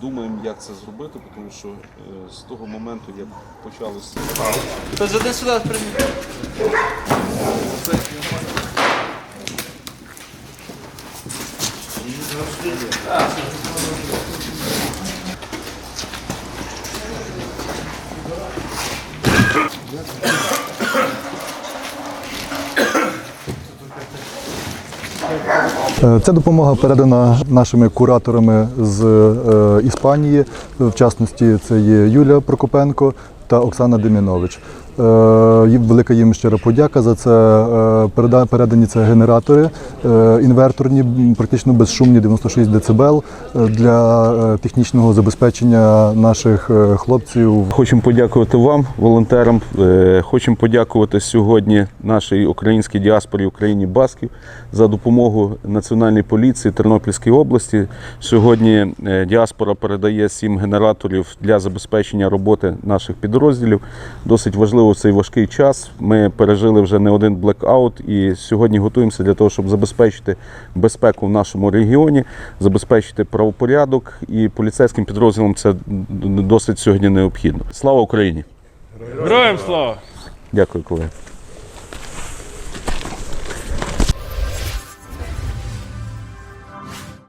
думаємо, як це зробити, тому що е, з того моменту, як почалося Хтось один сюди прийняв. Ця допомога передана нашими кураторами з е, Іспанії. В частності це є Юлія Прокопенко та Оксана Демінович. Е, велика їм щира подяка за це. Е, Передані це генератори е, інверторні, практично безшумні 96 дБ для технічного забезпечення наших хлопців Хочемо подякувати вам, волонтерам. Хочемо подякувати сьогодні нашій українській діаспорі Україні Басків за допомогу Національній поліції Тернопільської області. Сьогодні діаспора передає сім генераторів для забезпечення роботи наших підрозділів. Досить важливо в цей важкий час. Ми пережили вже не один блекаут і сьогодні готуємося для того, щоб забезпечити безпеку в нашому регіоні, забезпечити правопорядок і поліцейським підрозділам це досить сьогодні необхідно. Слава Україні! Героям слава! Дякую, колеги.